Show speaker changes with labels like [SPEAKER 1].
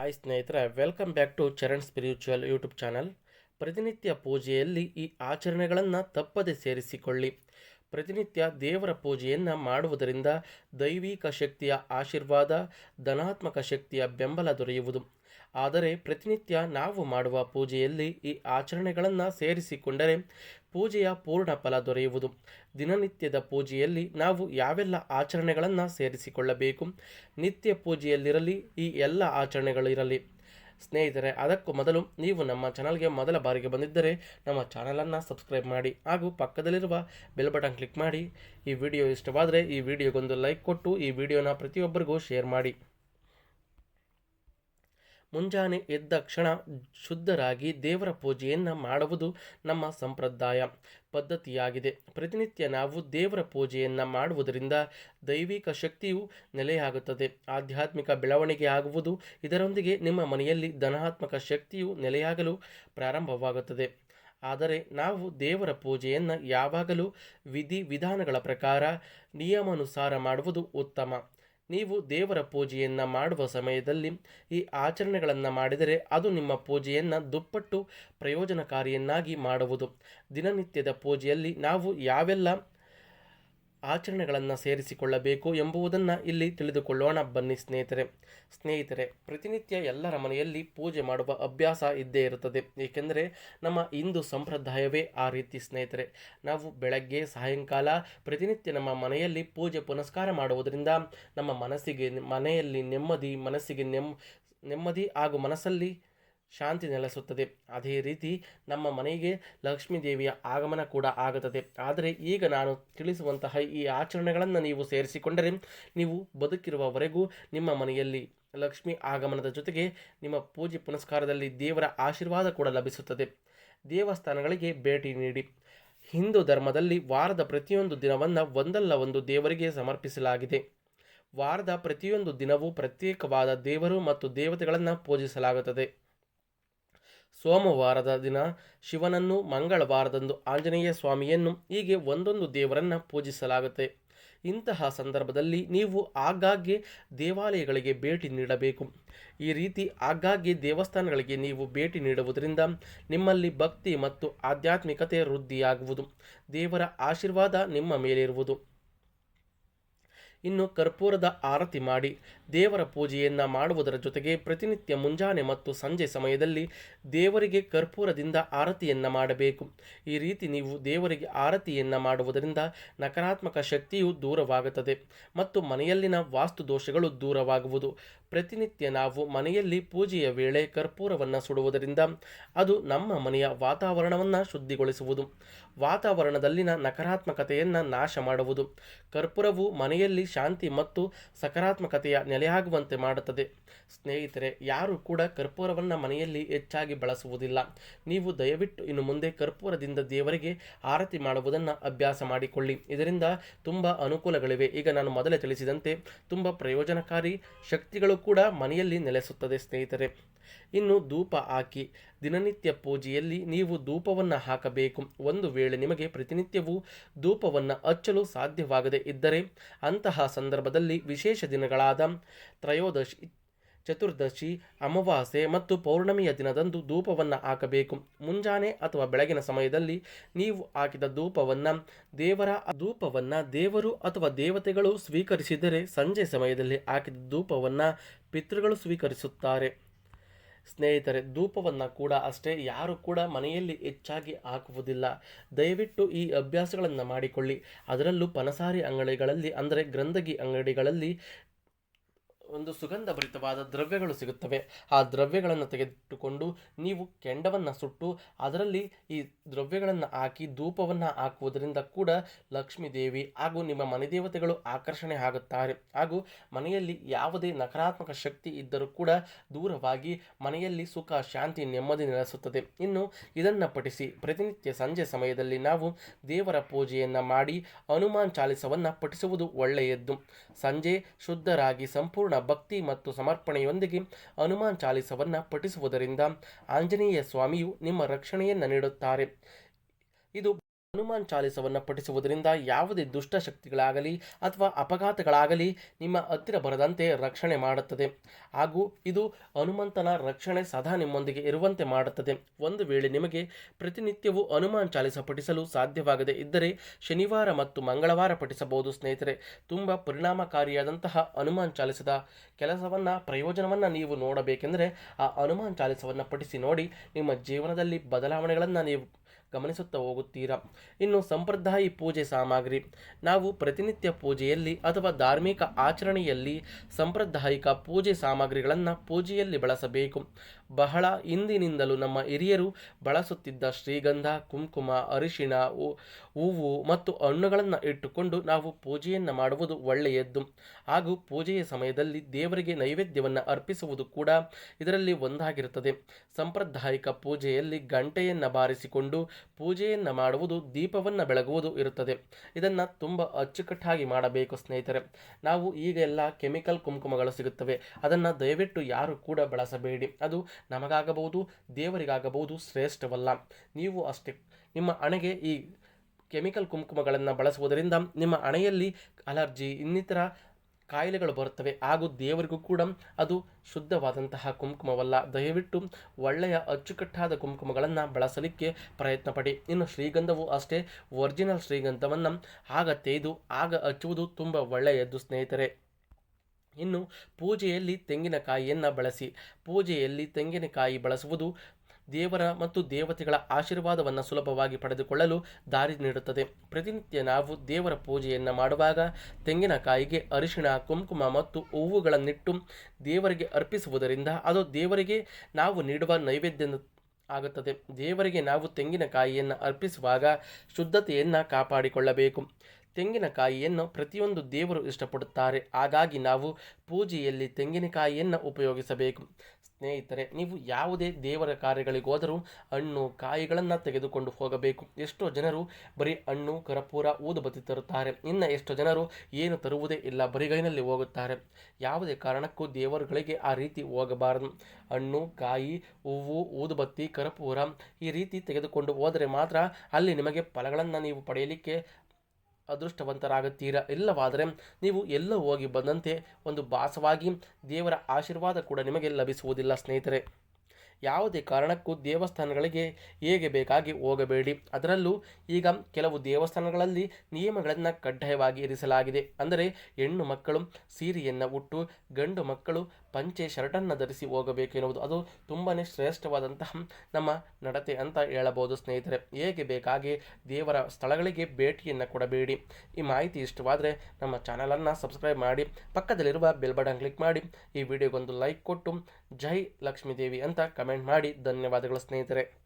[SPEAKER 1] Hi ಸ್ನೇಹಿತರೆ welcome back to Charan spiritual YouTube channel ಪ್ರತಿನಿತ್ಯ ಪೂಜೆಯಲ್ಲಿ ಈ ಆಚರಣೆಗಳನ್ನು ತಪ್ಪದೆ ಸೇರಿಸಿಕೊಳ್ಳಿ. ಪ್ರತಿನಿತ್ಯ ದೇವರ ಪೂಜೆಯನ್ನು ಮಾಡುವುದರಿಂದ ದೈವಿಕ ಶಕ್ತಿಯ ಆಶೀರ್ವಾದ, ಧನಾತ್ಮಕ ಶಕ್ತಿಯ ಬೆಂಬಲ ದೊರೆಯುವುದು. ಆದರೆ ಪ್ರತಿನಿತ್ಯ ನಾವು ಮಾಡುವ ಪೂಜೆಯಲ್ಲಿ ಈ ಆಚರಣೆಗಳನ್ನು ಸೇರಿಸಿಕೊಂಡರೆ ಪೂಜೆಯ ಪೂರ್ಣ ಫಲ ದೊರೆಯುವುದು. ದಿನನಿತ್ಯದ ಪೂಜೆಯಲ್ಲಿ ನಾವು ಯಾವೆಲ್ಲ ಆಚರಣೆಗಳನ್ನು ಸೇರಿಸಿಕೊಳ್ಳಬೇಕು? ನಿತ್ಯ ಪೂಜೆಯಲ್ಲಿರಲಿ, ಈ ಎಲ್ಲ ಆಚರಣೆಗಳಿರಲಿ. ಸ್ನೇಹಿತರೆ, ಅದಕ್ಕೂ ಮೊದಲು ನೀವು ನಮ್ಮ ಚಾನಲ್ಗೆ ಮೊದಲ ಬಾರಿಗೆ ಬಂದಿದ್ದರೆ ನಮ್ಮ ಚಾನಲನ್ನು ಸಬ್ಸ್ಕ್ರೈಬ್ ಮಾಡಿ ಹಾಗೂ ಪಕ್ಕದಲ್ಲಿರುವ ಬೆಲ್ ಬಟನ್ ಕ್ಲಿಕ್ ಮಾಡಿ. ಈ ವಿಡಿಯೋ ಇಷ್ಟವಾದರೆ ಈ ವಿಡಿಯೋಗೊಂದು ಲೈಕ್ ಕೊಟ್ಟು ಈ ವಿಡಿಯೋನ ಪ್ರತಿಯೊಬ್ಬರಿಗೂ ಶೇರ್ ಮಾಡಿ. ಮುಂಜಾನೆ ಎದ್ದ ಕ್ಷಣ ಶುದ್ಧರಾಗಿ ದೇವರ ಪೂಜೆಯನ್ನು ಮಾಡುವುದು ನಮ್ಮ ಸಂಪ್ರದಾಯ. ಪದ್ಧತಿಯಾಗಿದೆ. ಪ್ರತಿನಿತ್ಯ ನಾವು ದೇವರ ಪೂಜೆಯನ್ನು ಮಾಡುವುದರಿಂದ ದೈವಿಕ ಶಕ್ತಿಯು ನೆಲೆಯಾಗುತ್ತದೆ. ಆಧ್ಯಾತ್ಮಿಕ ಬೆಳವಣಿಗೆ ಆಗುವುದು, ಇದರೊಂದಿಗೆ ನಿಮ್ಮ ಮನೆಯಲ್ಲಿ ಧನಾತ್ಮಕ ಶಕ್ತಿಯು ನೆಲೆಯಾಗಲು ಪ್ರಾರಂಭವಾಗುತ್ತದೆ. ಆದರೆ ನಾವು ದೇವರ ಪೂಜೆಯನ್ನು ಯಾವಾಗಲೂ ವಿಧಿ ವಿಧಾನಗಳ ಪ್ರಕಾರ ನಿಯಮಾನುಸಾರ ಮಾಡುವುದು ಉತ್ತಮ. ನೀವು ದೇವರ ಪೂಜೆಯನ್ನು ಮಾಡುವ ಸಮಯದಲ್ಲಿ ಈ ಆಚರಣೆಗಳನ್ನು ಮಾಡಿದರೆ ಅದು ನಿಮ್ಮ ಪೂಜೆಯನ್ನು ದುಪ್ಪಟ್ಟು ಪ್ರಯೋಜನಕಾರಿಯನ್ನಾಗಿ ಮಾಡುವುದು. ದಿನನಿತ್ಯದ ಪೂಜೆಯಲ್ಲಿ ನಾವು ಯಾವೆಲ್ಲ ಆಚರಣೆಗಳನ್ನು ಸೇರಿಸಿಕೊಳ್ಳಬೇಕು ಎಂಬುದನ್ನು ಇಲ್ಲಿ ತಿಳಿದುಕೊಳ್ಳೋಣ. ಬನ್ನಿ ಸ್ನೇಹಿತರೆ. ಸ್ನೇಹಿತರೆ, ಪ್ರತಿನಿತ್ಯ ಎಲ್ಲರ ಮನೆಯಲ್ಲಿ ಪೂಜೆ ಮಾಡುವ ಅಭ್ಯಾಸ ಇದ್ದೇ ಇರುತ್ತದೆ. ಏಕೆಂದರೆ ನಮ್ಮ ಹಿಂದೂ ಸಂಪ್ರದಾಯವೇ ಆ ರೀತಿ ಸ್ನೇಹಿತರೆ. ನಾವು ಬೆಳಗ್ಗೆ, ಸಾಯಂಕಾಲ ಪ್ರತಿನಿತ್ಯ ನಮ್ಮ ಮನೆಯಲ್ಲಿ ಪೂಜೆ ಪುನಸ್ಕಾರ ಮಾಡುವುದರಿಂದ ನಮ್ಮ ಮನಸ್ಸಿಗೆ ಮನೆಯಲ್ಲಿ ನೆಮ್ಮದಿ, ಮನಸ್ಸಿಗೆ ನೆಮ್ಮ ನೆಮ್ಮದಿ ಹಾಗೂ ಮನಸ್ಸಲ್ಲಿ ಶಾಂತಿ ನೆಲೆಸುತ್ತದೆ. ಅದೇ ರೀತಿ ನಮ್ಮ ಮನೆಗೆ ಲಕ್ಷ್ಮೀ ದೇವಿಯ ಆಗಮನ ಕೂಡ ಆಗುತ್ತದೆ. ಆದರೆ ಈಗ ನಾನು ತಿಳಿಸುವಂತಹ ಈ ಆಚರಣೆಗಳನ್ನು ನೀವು ಸೇರಿಸಿಕೊಂಡರೆ ನೀವು ಬದುಕಿರುವವರೆಗೂ ನಿಮ್ಮ ಮನೆಯಲ್ಲಿ ಲಕ್ಷ್ಮಿ ಆಗಮನದ ಜೊತೆಗೆ ನಿಮ್ಮ ಪೂಜೆ ಪುನಸ್ಕಾರದಲ್ಲಿ ದೇವರ ಆಶೀರ್ವಾದ ಕೂಡ ಲಭಿಸುತ್ತದೆ. ದೇವಸ್ಥಾನಗಳಿಗೆ ಭೇಟಿ ನೀಡಿ. ಹಿಂದೂ ಧರ್ಮದಲ್ಲಿ ವಾರದ ಪ್ರತಿಯೊಂದು ದಿನವನ್ನು ಒಂದಲ್ಲ ಒಂದು ದೇವರಿಗೆ ಸಮರ್ಪಿಸಲಾಗಿದೆ. ವಾರದ ಪ್ರತಿಯೊಂದು ದಿನವೂ ಪ್ರತ್ಯೇಕವಾದ ದೇವರು ಮತ್ತು ದೇವತೆಗಳನ್ನು ಪೂಜಿಸಲಾಗುತ್ತದೆ. ಸೋಮವಾರದ ದಿನ ಶಿವನನ್ನು ಮಂಗಳವಾರದಂದು ಆಂಜನೇಯ ಸ್ವಾಮಿಯನ್ನು ಹೀಗೆ ಒಂದೊಂದು ದೇವರನ್ನು ಪೂಜಿಸಲಾಗುತ್ತೆ. ಇಂತಹ ಸಂದರ್ಭದಲ್ಲಿ ನೀವು ಆಗಾಗ್ಗೆ ದೇವಾಲಯಗಳಿಗೆ ಭೇಟಿ ನೀಡಬೇಕು. ಈ ರೀತಿ ಆಗಾಗ್ಗೆ ದೇವಸ್ಥಾನಗಳಿಗೆ ನೀವು ಭೇಟಿ ನೀಡುವುದರಿಂದ ನಿಮ್ಮಲ್ಲಿ ಭಕ್ತಿ ಮತ್ತು ಆಧ್ಯಾತ್ಮಿಕತೆ ವೃದ್ಧಿಯಾಗುವುದು. ದೇವರ ಆಶೀರ್ವಾದ ನಿಮ್ಮ ಮೇಲಿರುವುದು. ಇನ್ನು ಕರ್ಪೂರದ ಆರತಿ ಮಾಡಿ. ದೇವರ ಪೂಜೆಯನ್ನು ಮಾಡುವುದರ ಜೊತೆಗೆ ಪ್ರತಿನಿತ್ಯ ಮುಂಜಾನೆ ಮತ್ತು ಸಂಜೆ ಸಮಯದಲ್ಲಿ ದೇವರಿಗೆ ಕರ್ಪೂರದಿಂದ ಆರತಿಯನ್ನು ಮಾಡಬೇಕು. ಈ ರೀತಿ ನೀವು ದೇವರಿಗೆ ಆರತಿಯನ್ನು ಮಾಡುವುದರಿಂದ ನಕಾರಾತ್ಮಕ ಶಕ್ತಿಯು ದೂರವಾಗುತ್ತದೆ ಮತ್ತು ಮನೆಯಲ್ಲಿನ ವಾಸ್ತು ದೋಷಗಳು ದೂರವಾಗುವುದು. ಪ್ರತಿನಿತ್ಯ ನಾವು ಮನೆಯಲ್ಲಿ ಪೂಜೆಯ ವೇಳೆ ಕರ್ಪೂರವನ್ನು ಸುಡುವುದರಿಂದ ಅದು ನಮ್ಮ ಮನೆಯ ವಾತಾವರಣವನ್ನು ಶುದ್ಧಿಗೊಳಿಸುವುದು. ವಾತಾವರಣದಲ್ಲಿನ ನಕಾರಾತ್ಮಕತೆಯನ್ನು ನಾಶ ಮಾಡುವುದು. ಕರ್ಪೂರವು ಮನೆಯಲ್ಲಿ ಶಾಂತಿ ಮತ್ತು ಸಕಾರಾತ್ಮಕತೆಯ ನೆಲೆಯಾಗುವಂತೆ ಮಾಡುತ್ತದೆ. ಸ್ನೇಹಿತರೆ, ಯಾರು ಕೂಡ ಕರ್ಪೂರವನ್ನು ಮನೆಯಲ್ಲಿ ಹೆಚ್ಚಾಗಿ ಬಳಸುವುದಿಲ್ಲ. ನೀವು ದಯವಿಟ್ಟು ಇನ್ನು ಮುಂದೆ ಕರ್ಪೂರದಿಂದ ದೇವರಿಗೆ ಆರತಿ ಮಾಡುವುದನ್ನು ಅಭ್ಯಾಸ ಮಾಡಿಕೊಳ್ಳಿ. ಇದರಿಂದ ತುಂಬ ಅನುಕೂಲಗಳಿವೆ. ಈಗ ನಾನು ಮೊದಲೇ ತಿಳಿಸಿದಂತೆ ತುಂಬ ಪ್ರಯೋಜನಕಾರಿ ಶಕ್ತಿಗಳು ಕೂಡ ಮನೆಯಲ್ಲಿ ನೆಲೆಸುತ್ತದೆ ಸ್ನೇಹಿತರೆ. ಇನ್ನು ಧೂಪ ಹಾಕಿ. ದಿನನಿತ್ಯ ಪೂಜೆಯಲ್ಲಿ ನೀವು ಧೂಪವನ್ನು ಹಾಕಬೇಕು. ಒಂದು ವೇಳೆ ನಿಮಗೆ ಪ್ರತಿನಿತ್ಯವೂ ಧೂಪವನ್ನು ಹಚ್ಚಲು ಸಾಧ್ಯವಾಗದೇ ಇದ್ದರೆ ಅಂತಹ ಸಂದರ್ಭದಲ್ಲಿ ವಿಶೇಷ ದಿನಗಳಾದ ತ್ರಯೋದಶಿ, ಚತುರ್ದಶಿ, ಅಮಾವಾಸ್ಯೆ ಮತ್ತು ಪೌರ್ಣಮಿಯ ದಿನದಂದು ಧೂಪವನ್ನು ಹಾಕಬೇಕು. ಮುಂಜಾನೆ ಅಥವಾ ಬೆಳಗಿನ ಸಮಯದಲ್ಲಿ ನೀವು ಹಾಕಿದ ಧೂಪವನ್ನು ದೇವರ, ಧೂಪವನ್ನು ದೇವರು ಅಥವಾ ದೇವತೆಗಳು ಸ್ವೀಕರಿಸಿದರೆ ಸಂಜೆ ಸಮಯದಲ್ಲಿ ಹಾಕಿದ ಧೂಪವನ್ನು ಪಿತೃಗಳು ಸ್ವೀಕರಿಸುತ್ತಾರೆ. ಸ್ನೇಹಿತರೆ, ಧೂಪವನ್ನು ಕೂಡ ಅಷ್ಟೇ ಯಾರು ಕೂಡ ಮನೆಯಲ್ಲಿ ಹೆಚ್ಚಾಗಿ ಹಾಕುವುದಿಲ್ಲ. ದಯವಿಟ್ಟು ಈ ಅಭ್ಯಾಸಗಳನ್ನು ಮಾಡಿಕೊಳ್ಳಿ. ಅದರಲ್ಲೂ ಪನಸಾರಿ ಅಂಗಡಿಗಳಲ್ಲಿ, ಅಂದರೆ ಗ್ರಂಥಗಿ ಅಂಗಡಿಗಳಲ್ಲಿ ಒಂದು ಸುಗಂಧಭರಿತವಾದ ದ್ರವ್ಯಗಳು ಸಿಗುತ್ತವೆ. ಆ ದ್ರವ್ಯಗಳನ್ನು ತೆಗೆದುಕೊಂಡು ನೀವು ಕೆಂಡವನ್ನು ಸುಟ್ಟು, ಅದರಲ್ಲಿ ಈ ದ್ರವ್ಯಗಳನ್ನು ಹಾಕಿ ಧೂಪವನ್ನು ಹಾಕುವುದರಿಂದ ಕೂಡ ಲಕ್ಷ್ಮೀ ದೇವಿ ಹಾಗೂ ನಿಮ್ಮ ಮನೆ ದೇವತೆಗಳು ಆಕರ್ಷಣೆ ಆಗುತ್ತಾರೆ. ಹಾಗೂ ಮನೆಯಲ್ಲಿ ಯಾವುದೇ ನಕಾರಾತ್ಮಕ ಶಕ್ತಿ ಇದ್ದರೂ ಕೂಡ ದೂರವಾಗಿ ಮನೆಯಲ್ಲಿ ಸುಖ, ಶಾಂತಿ, ನೆಮ್ಮದಿ ನೆಲೆಸುತ್ತದೆ. ಇನ್ನು ಇದನ್ನು ಪಠಿಸಿ ಪ್ರತಿನಿತ್ಯ ಸಂಜೆ ಸಮಯದಲ್ಲಿ ನಾವು ದೇವರ ಪೂಜೆಯನ್ನು ಮಾಡಿ ಹನುಮಾನ್ ಚಾಲಿಸವನ್ನು ಪಠಿಸುವುದು ಒಳ್ಳೆಯದ್ದು. ಸಂಜೆ ಶುದ್ಧರಾಗಿ ಸಂಪೂರ್ಣ ಭಕ್ತಿ ಮತ್ತು ಸಮರ್ಪಣೆಯೊಂದಿಗೆ ಹನುಮಾನ್ ಚಾಲಿಸವನ್ನು ಪಠಿಸುವುದರಿಂದ ಆಂಜನೇಯ ಸ್ವಾಮಿಯು ನಿಮ್ಮ ರಕ್ಷಣೆಯನ್ನು ನೀಡುತ್ತಾರೆ. ಇದು ಹನುಮಾನ್ ಚಾಲಿಸವನ್ನು ಪಠಿಸುವುದರಿಂದ ಯಾವುದೇ ದುಷ್ಟಶಕ್ತಿಗಳಾಗಲಿ ಅಥವಾ ಅಪಘಾತಗಳಾಗಲಿ ನಿಮ್ಮ ಹತ್ತಿರ ಬರದಂತೆ ರಕ್ಷಣೆ ಮಾಡುತ್ತದೆ. ಹಾಗೂ ಇದು ಹನುಮಂತನ ರಕ್ಷಣೆ ಸದಾ ನಿಮ್ಮೊಂದಿಗೆ ಇರುವಂತೆ ಮಾಡುತ್ತದೆ. ಒಂದು ವೇಳೆ ನಿಮಗೆ ಪ್ರತಿನಿತ್ಯವೂ ಹನುಮಾನ್ ಚಾಲಿಸ ಪಠಿಸಲು ಸಾಧ್ಯವಾಗದೇ ಇದ್ದರೆ ಶನಿವಾರ ಮತ್ತು ಮಂಗಳವಾರ ಪಠಿಸಬಹುದು ಸ್ನೇಹಿತರೆ. ತುಂಬ ಪರಿಣಾಮಕಾರಿಯಾದಂತಹ ಹನುಮಾನ್ ಚಾಲಿಸದ ಕೆಲಸವನ್ನು, ಪ್ರಯೋಜನವನ್ನು ನೀವು ನೋಡಬೇಕೆಂದರೆ ಆ ಹನುಮಾನ್ ಚಾಲಿಸವನ್ನು ಪಠಿಸಿ ನೋಡಿ ನಿಮ್ಮ ಜೀವನದಲ್ಲಿ ಬದಲಾವಣೆಗಳನ್ನು ನೀವು ಗಮನಿಸುತ್ತಾ ಹೋಗುತ್ತೀರಾ? ಇನ್ನು ಸಂಪ್ರದಾಯಿ ಪೂಜೆ ಸಾಮಗ್ರಿ. ನಾವು ಪ್ರತಿನಿತ್ಯ ಪೂಜೆಯಲ್ಲಿ ಅಥವಾ ಧಾರ್ಮಿಕ ಆಚರಣೆಯಲ್ಲಿ ಸಾಂಪ್ರದಾಯಿಕ ಪೂಜೆ ಸಾಮಗ್ರಿಗಳನ್ನು ಪೂಜೆಯಲ್ಲಿ ಬಳಸಬೇಕು. ಬಹಳ ಹಿಂದಿನಿಂದಲೂ ನಮ್ಮ ಹಿರಿಯರು ಬಳಸುತ್ತಿದ್ದ ಶ್ರೀಗಂಧ, ಕುಂಕುಮ, ಅರಿಶಿಣ ಹೂವು ಮತ್ತು ಹಣ್ಣುಗಳನ್ನು ಇಟ್ಟುಕೊಂಡು ನಾವು ಪೂಜೆಯನ್ನು ಮಾಡುವುದು ಒಳ್ಳೆಯದ್ದು. ಹಾಗೂ ಪೂಜೆಯ ಸಮಯದಲ್ಲಿ ದೇವರಿಗೆ ನೈವೇದ್ಯವನ್ನು ಅರ್ಪಿಸುವುದು ಕೂಡ ಇದರಲ್ಲಿ ಒಂದಾಗಿರುತ್ತದೆ. ಸಾಂಪ್ರದಾಯಿಕ ಪೂಜೆಯಲ್ಲಿ ಗಂಟೆಯನ್ನು ಬಾರಿಸಿಕೊಂಡು ಪೂಜೆಯನ್ನು ಮಾಡುವುದು, ದೀಪವನ್ನು ಬೆಳಗುವುದು ಇರುತ್ತದೆ. ಇದನ್ನು ತುಂಬ ಅಚ್ಚುಕಟ್ಟಾಗಿ ಮಾಡಬೇಕು ಸ್ನೇಹಿತರೆ. ನಾವು ಈಗ ಎಲ್ಲ ಕೆಮಿಕಲ್ ಕುಂಕುಮಗಳು ಸಿಗುತ್ತವೆ. ಅದನ್ನು ದಯವಿಟ್ಟು ಯಾರು ಕೂಡ ಬಳಸಬೇಡಿ. ಅದು ನಮಗಾಗಬಹುದು, ದೇವರಿಗಾಗಬಹುದು ಶ್ರೇಷ್ಠವಲ್ಲ. ನೀವು ಅಷ್ಟೇ. ನಿಮ್ಮ ಹಣೆಗೆ ಈ ಕೆಮಿಕಲ್ ಕುಂಕುಮಗಳನ್ನು ಬಳಸುವುದರಿಂದ ನಿಮ್ಮ ಹಣೆಯಲ್ಲಿ ಅಲರ್ಜಿ, ಇನ್ನಿತರ ಕಾಯಿಲೆಗಳು ಬರುತ್ತವೆ. ಹಾಗೂ ದೇವರಿಗೂ ಕೂಡ ಅದು ಶುದ್ಧವಾದಂತಹ ಕುಂಕುಮವಲ್ಲ. ದಯವಿಟ್ಟು ಒಳ್ಳೆಯ ಅಚ್ಚುಕಟ್ಟಾದ ಕುಂಕುಮಗಳನ್ನು ಬಳಸಲಿಕ್ಕೆ ಪ್ರಯತ್ನ ಪಡಿ ಇನ್ನು ಶ್ರೀಗಂಧವು ಅಷ್ಟೇ ಒರಿಜಿನಲ್ ಶ್ರೀಗಂಧವನ್ನು ಆಗ ತೆಯ್ದು, ಆಗ ಹಚ್ಚುವುದು ತುಂಬ ಒಳ್ಳೆಯದು ಸ್ನೇಹಿತರೆ. ಇನ್ನು ಪೂಜೆಯಲ್ಲಿ ತೆಂಗಿನಕಾಯಿಯನ್ನು ಬಳಸಿ. ಪೂಜೆಯಲ್ಲಿ ತೆಂಗಿನಕಾಯಿ ಬಳಸುವುದು ದೇವರ ಮತ್ತು ದೇವತೆಗಳ ಆಶೀರ್ವಾದವನ್ನು ಸುಲಭವಾಗಿ ಪಡೆದುಕೊಳ್ಳಲು ದಾರಿ ನೀಡುತ್ತದೆ. ಪ್ರತಿನಿತ್ಯ ನಾವು ದೇವರ ಪೂಜೆಯನ್ನು ಮಾಡುವಾಗ ತೆಂಗಿನಕಾಯಿಗೆ ಅರಿಶಿಣ, ಕುಂಕುಮ ಮತ್ತು ಹೂವುಗಳನ್ನಿಟ್ಟು ದೇವರಿಗೆ ಅರ್ಪಿಸುವುದರಿಂದ ಅದು ದೇವರಿಗೆ ನಾವು ನೀಡುವ ನೈವೇದ್ಯ ಆಗುತ್ತದೆ. ದೇವರಿಗೆ ನಾವು ತೆಂಗಿನಕಾಯಿಯನ್ನು ಅರ್ಪಿಸುವಾಗ ಶುದ್ಧತೆಯನ್ನು ಕಾಪಾಡಿಕೊಳ್ಳಬೇಕು. ತೆಂಗಿನಕಾಯಿಯನ್ನು ಪ್ರತಿಯೊಂದು ದೇವರು ಇಷ್ಟಪಡುತ್ತಾರೆ. ಹಾಗಾಗಿ ನಾವು ಪೂಜೆಯಲ್ಲಿ ತೆಂಗಿನಕಾಯಿಯನ್ನು ಉಪಯೋಗಿಸಬೇಕು. ಸ್ನೇಹಿತರೆ, ನೀವು ಯಾವುದೇ ದೇವರ ಕಾರ್ಯಗಳಿಗೋದರೂ ಹಣ್ಣು, ಕಾಯಿಗಳನ್ನು ತೆಗೆದುಕೊಂಡು ಹೋಗಬೇಕು. ಎಷ್ಟೋ ಜನರು ಬರೀ ಹಣ್ಣು, ಕರ್ಪೂರ ಊದುಬತ್ತಿ ತರುತ್ತಾರೆ. ಇನ್ನು ಎಷ್ಟೋ ಜನರು ಏನು ತರುವುದೇ ಇಲ್ಲ ಬರಿಗೈನಲ್ಲಿ ಹೋಗುತ್ತಾರೆ. ಯಾವುದೇ ಕಾರಣಕ್ಕೂ ದೇವರುಗಳಿಗೆ ಆ ರೀತಿ ಹೋಗಬಾರದು. ಹಣ್ಣು, ಕಾಯಿ, ಹೂವು ಊದುಬತ್ತಿ ಕರ್ಪೂರ ಈ ರೀತಿ ತೆಗೆದುಕೊಂಡು ಹೋದರೆ ಮಾತ್ರ ಅಲ್ಲಿ ನಿಮಗೆ ಫಲಗಳನ್ನು ನೀವು ಪಡೆಯಲಿಕ್ಕೆ ಅದೃಷ್ಟವಂತರಾಗುತ್ತೀರಾ? ಇಲ್ಲವಾದರೆ ನೀವು ಎಲ್ಲ ಹೋಗಿ ಬಂದಂತೆ ಒಂದು ಭಾಸವಾಗಿ ದೇವರ ಆಶೀರ್ವಾದ ಕೂಡ ನಿಮಗೆ ಲಭಿಸುವುದಿಲ್ಲ ಸ್ನೇಹಿತರೆ. ಯಾವುದೇ ಕಾರಣಕ್ಕೂ ದೇವಸ್ಥಾನಗಳಿಗೆ ಹೇಗೆ ಬೇಕಾಗಿ ಹೋಗಬೇಡಿ. ಅದರಲ್ಲೂ ಈಗ ಕೆಲವು ದೇವಸ್ಥಾನಗಳಲ್ಲಿ ನಿಯಮಗಳನ್ನು ಕಡ್ಡಾಯವಾಗಿ ಇರಿಸಲಾಗಿದೆ. ಅಂದರೆ ಹೆಣ್ಣು ಮಕ್ಕಳು ಸೀರೆಯನ್ನು ಉಟ್ಟು ಗಂಡು ಮಕ್ಕಳು ಪಂಚೆ ಶರ್ಟನ್ನು ಧರಿಸಿ ಹೋಗಬೇಕೆನ್ನುವುದು ಅದು ತುಂಬಾ ಶ್ರೇಷ್ಠವಾದಂತಹ ನಮ್ಮ ನಡತೆ ಅಂತ ಹೇಳಬಹುದು ಸ್ನೇಹಿತರೆ. ಹೇಗೆ ಬೇಕಾಗಿ ದೇವರ ಸ್ಥಳಗಳಿಗೆ ಭೇಟಿಯನ್ನು ಕೊಡಬೇಡಿ. ಈ ಮಾಹಿತಿ ಇಷ್ಟವಾದರೆ ನಮ್ಮ ಚಾನಲನ್ನು ಸಬ್ಸ್ಕ್ರೈಬ್ ಮಾಡಿ, ಪಕ್ಕದಲ್ಲಿರುವ ಬೆಲ್ ಬಟನ್ ಕ್ಲಿಕ್ ಮಾಡಿ, ಈ ವಿಡಿಯೋಗೊಂದು ಲೈಕ್ ಕೊಟ್ಟು ಜೈ ಲಕ್ಷ್ಮೀದೇವಿ ಅಂತ ಕಮೆಂಟ್ ಮಾಡಿ. ಧನ್ಯವಾದಗಳು ಸ್ನೇಹಿತರೆ.